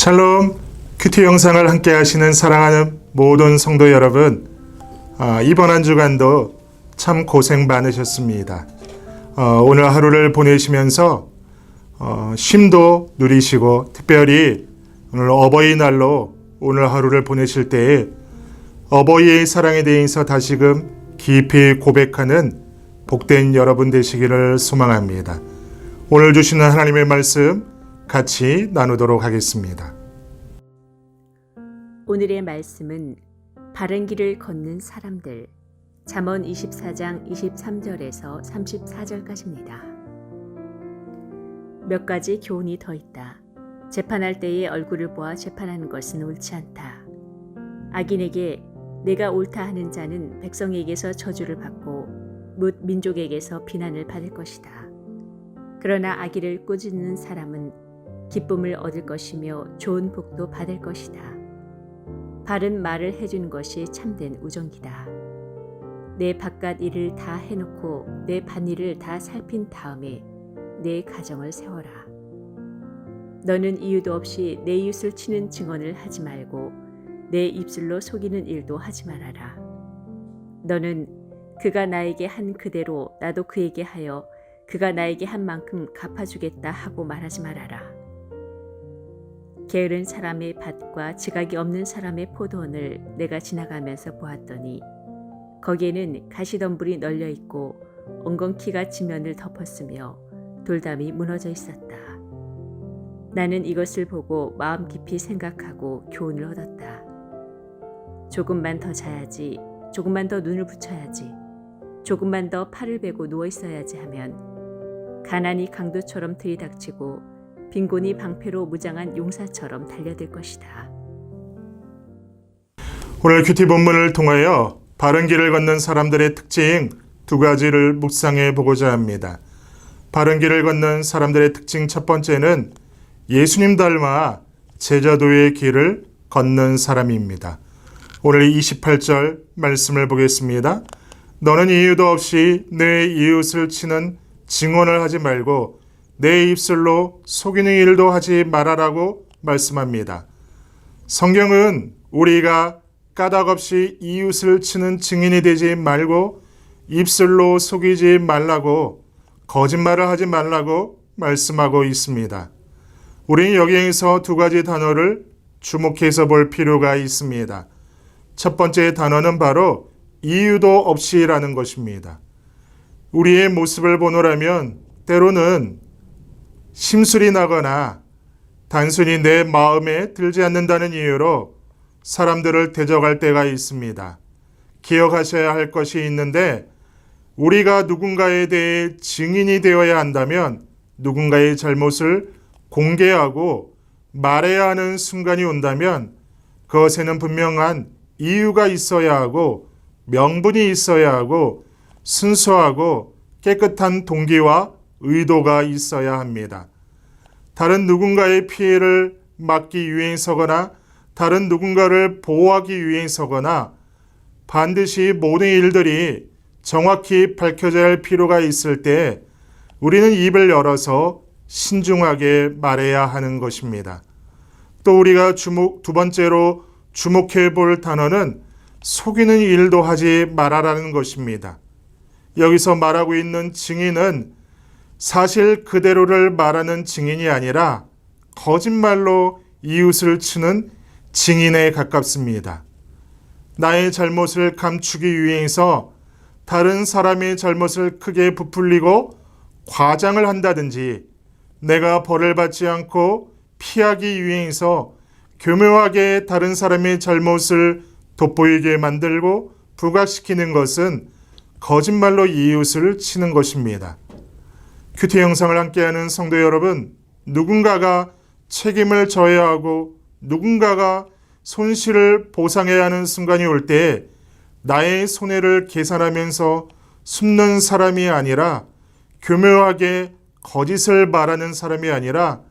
샬롬 큐티 영상을 함께 하시는 사랑하는 모든 성도 여러분 아, 이번 한 주간도 참 고생 많으셨습니다. 어, 오늘 하루를 보내시면서 어, 쉼도 누리시고 특별히 오늘 어버이날로 오늘 하루를 보내실 때에 어버이의 사랑에 대해서 다시금 깊이 고백하는 복된 여러분 되시기를 소망합니다. 오늘 주시는 하나님의 말씀 같이 나누도록 하겠습니다. 오늘의 말씀은 바른 길을 걷는 사람들 잠언 24장 23절에서 34절까지입니다. 몇 가지 교훈이 더 있다. 재판할 때의 얼굴을 보아 재판하는 것은 옳지 않다. 악인에게 내가 옳다 하는 자는 백성에게서 저주를 받고 묻 민족에게서 비난을 받을 것이다. 그러나 악의를 꾸짖는 사람은 기쁨을 얻을 것이며 좋은 복도 받을 것이다. 바른 말을 해주는 것이 참된 우정이다. 내 바깥 일을 다 해놓고 내 반일을 다 살핀 다음에 내 가정을 세워라. 너는 이유도 없이 내 이웃을 치는 증언을 하지 말고 내 입술로 속이는 일도 하지 말아라. 너는 그가 나에게 한 그대로 나도 그에게 하여 그가 나에게 한 만큼 갚아주겠다 하고 말하지 말아라. 게으른 사람의 밭과 지각이 없는 사람의 포도원을 내가 지나가면서 보았더니 거기에는 가시덤불이 널려 있고 엉겅퀴가 지면을 덮었으며 돌담이 무너져 있었다. 나는 이것을 보고 마음 깊이 생각하고 교훈을 얻었다. 조금만 더 자야지, 조금만 더 눈을 붙여야지, 조금만 더 팔을 베고 누워 있어야지 하면 가난이 강도처럼 들이닥치고 빈곤이 방패로 무장한 용사처럼 달려들 것이다. 오늘 큐티 본문을 통하여 바른 길을 걷는 사람들의 특징 두 가지를 묵상해 보고자 합니다. 바른 길을 걷는 사람들의 특징 첫 번째는 예수님 닮아 제자도의 길을 걷는 사람입니다. 오늘 28절 말씀을 보겠습니다. 너는 이유도 없이 내 이웃을 치는 증언을 하지 말고 내 입술로 속이는 일도 하지 말아라고 말씀합니다. 성경은 우리가 까닭없이 이웃을 치는 증인이 되지 말고 입술로 속이지 말라고 거짓말을 하지 말라고 말씀하고 있습니다. 우리는 여기에서 두 가지 단어를 주목해서 볼 필요가 있습니다. 첫 번째 단어는 바로 이유도 없이라는 것입니다. 우리의 모습을 보노라면 때로는 심술이 나거나 단순히 내 마음에 들지 않는다는 이유로 사람들을 대적할 때가 있습니다. 기억하셔야 할 것이 있는데 우리가 누군가에 대해 증인이 되어야 한다면 누군가의 잘못을 공개하고 말해야 하는 순간이 온다면 그것에는 분명한 이유가 있어야 하고 명분이 있어야 하고 순수하고 깨끗한 동기와 의도가 있어야 합니다. 다른 누군가의 피해를 막기 위해서거나 다른 누군가를 보호하기 위해서거나 반드시 모든 일들이 정확히 밝혀져야 할 필요가 있을 때 우리는 입을 열어서 신중하게 말해야 하는 것입니다. 또 우리가 주목, 두 번째로 주목해 볼 단어는 속이는 일도 하지 말아라는 것입니다. 여기서 말하고 있는 증인은 사실 그대로를 말하는 증인이 아니라 거짓말로 이웃을 치는 증인에 가깝습니다. 나의 잘못을 감추기 위해서 다른 사람의 잘못을 크게 부풀리고 과장을 한다든지 내가 벌을 받지 않고 피하기 위해서 교묘하게 다른 사람의 잘못을 돋보이게 만들고 부각시키는 것은 거짓말로 이웃을 치는 것입니다. 큐티 영상을 함께하는 성도 여러분, 누군가가 책임을 져야 하고 누군가가 손실을 보상해야 하는 순간이 올때 나의 손해를 계산하면서 숨는 사람이 아니라 교묘하게 거짓을 말하는 사람이 아니라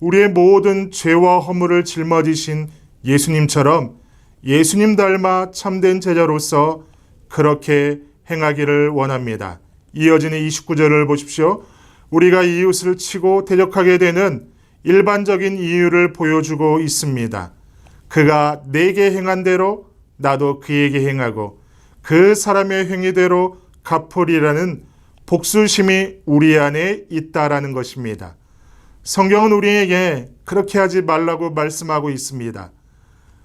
우리의 모든 죄와 허물을 짊어지신 예수님처럼 예수님 닮아 참된 제자로서 그렇게 행하기를 원합니다. 이어지는 29절을 보십시오. 우리가 이웃을 치고 대적하게 되는 일반적인 이유를 보여주고 있습니다. 그가 내게 행한 대로 나도 그에게 행하고 그 사람의 행위대로 갚으리라는 복수심이 우리 안에 있다라는 것입니다. 성경은 우리에게 그렇게 하지 말라고 말씀하고 있습니다.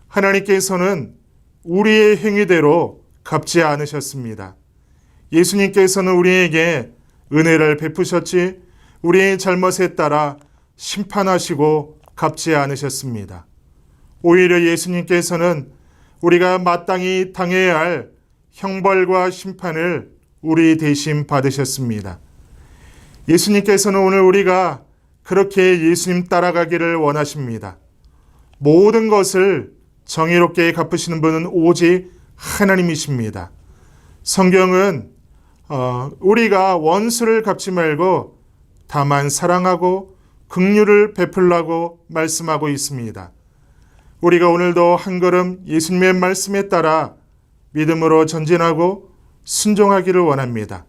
하나님께서는 우리의 행위대로 갚지 않으셨습니다. 예수님께서는 우리에게 은혜를 베푸셨지 우리의 잘못에 따라 심판하시고 갚지 않으셨습니다. 오히려 예수님께서는 우리가 마땅히 당해야 할 형벌과 심판을 우리 대신 받으셨습니다. 예수님께서는 오늘 우리가 그렇게 예수님 따라가기를 원하십니다. 모든 것을 정의롭게 갚으시는 분은 오직 하나님이십니다. 성경은 어, 우리가 원수를 갚지 말고 다만 사랑하고 긍휼을 베풀라고 말씀하고 있습니다. 우리가 오늘도 한 걸음 예수님의 말씀에 따라 믿음으로 전진하고 순종하기를 원합니다.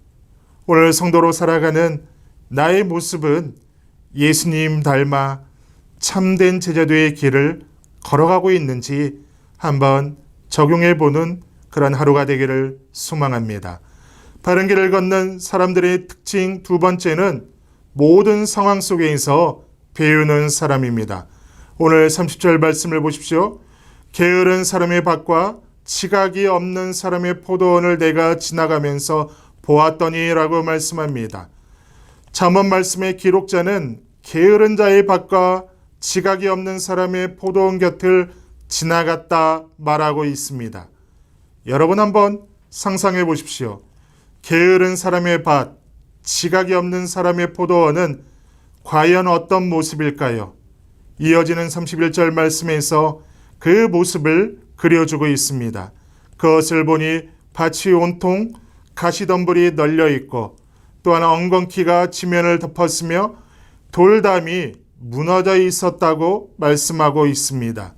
오늘 성도로 살아가는 나의 모습은 예수님 닮아 참된 제자도의 길을 걸어가고 있는지 한번 적용해 보는 그런 하루가 되기를 소망합니다. 바른 길을 걷는 사람들의 특징 두 번째는 모든 상황 속에서 배우는 사람입니다. 오늘 30절 말씀을 보십시오. 게으른 사람의 밭과 지각이 없는 사람의 포도원을 내가 지나가면서 보았더니라고 말씀합니다. 잠언 말씀의 기록자는 게으른 자의 밭과 지각이 없는 사람의 포도원 곁을 지나갔다 말하고 있습니다. 여러분 한번 상상해 보십시오. 게으른 사람의 밭, 지각이 없는 사람의 포도원은 과연 어떤 모습일까요? 이어지는 31절 말씀에서 그 모습을 그려주고 있습니다. 그것을 보니 밭이 온통 가시덤불이 널려 있고 또한 엉겅퀴가 지면을 덮었으며 돌담이 무너져 있었다고 말씀하고 있습니다.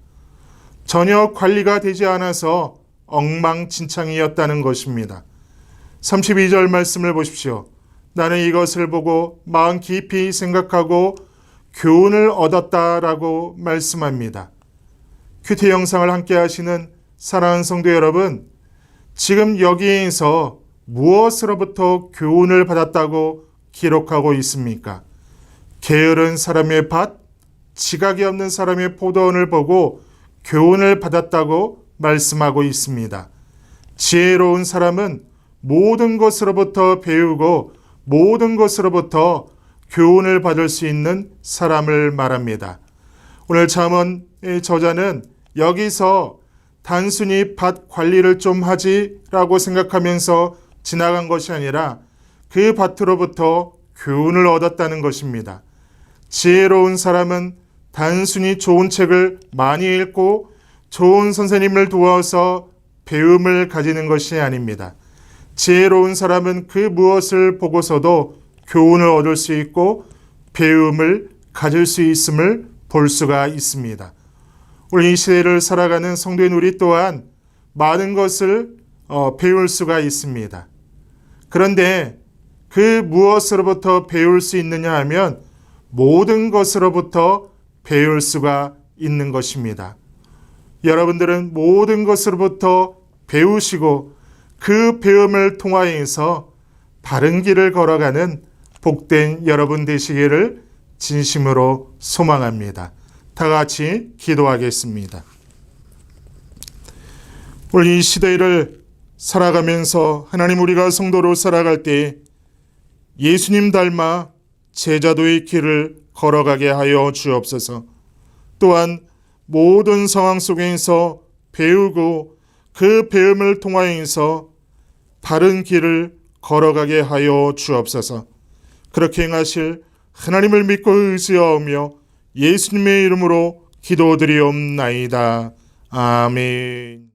전혀 관리가 되지 않아서 엉망진창이었다는 것입니다. 32절 말씀을 보십시오. 나는 이것을 보고 마음 깊이 생각하고 교훈을 얻었다라고 말씀합니다. 큐티 영상을 함께 하시는 사랑하는 성도 여러분, 지금 여기에서 무엇으로부터 교훈을 받았다고 기록하고 있습니까? 게으른 사람의 밭, 지각이 없는 사람의 포도원을 보고 교훈을 받았다고 말씀하고 있습니다. 지혜로운 사람은 모든 것으로부터 배우고 모든 것으로부터 교훈을 받을 수 있는 사람을 말합니다. 오늘 잠언의 저자는 여기서 단순히 밭 관리를 좀 하지라고 생각하면서 지나간 것이 아니라 그 밭으로부터 교훈을 얻었다는 것입니다. 지혜로운 사람은 단순히 좋은 책을 많이 읽고 좋은 선생님을 도와서 배움을 가지는 것이 아닙니다. 지혜로운 사람은 그 무엇을 보고서도 교훈을 얻을 수 있고 배움을 가질 수 있음을 볼 수가 있습니다. 우리 이 시대를 살아가는 성도인 우리 또한 많은 것을 어, 배울 수가 있습니다. 그런데 그 무엇으로부터 배울 수 있느냐 하면 모든 것으로부터 배울 수가 있는 것입니다. 여러분들은 모든 것으로부터 배우시고 그 배움을 통하여서 바른 길을 걸어가는 복된 여러분 되시기를 진심으로 소망합니다. 다 같이 기도하겠습니다. 오늘 이 시대를 살아가면서 하나님 우리가 성도로 살아갈 때 예수님 닮아 제자도의 길을 걸어가게 하여 주옵소서. 또한 모든 상황 속에서 배우고 그 배움을 통하여서 바른 길을 걸어가게 하여 주옵소서. 그렇게 행하실 하나님을 믿고 의지하오며 예수님의 이름으로 기도드리옵나이다. 아멘.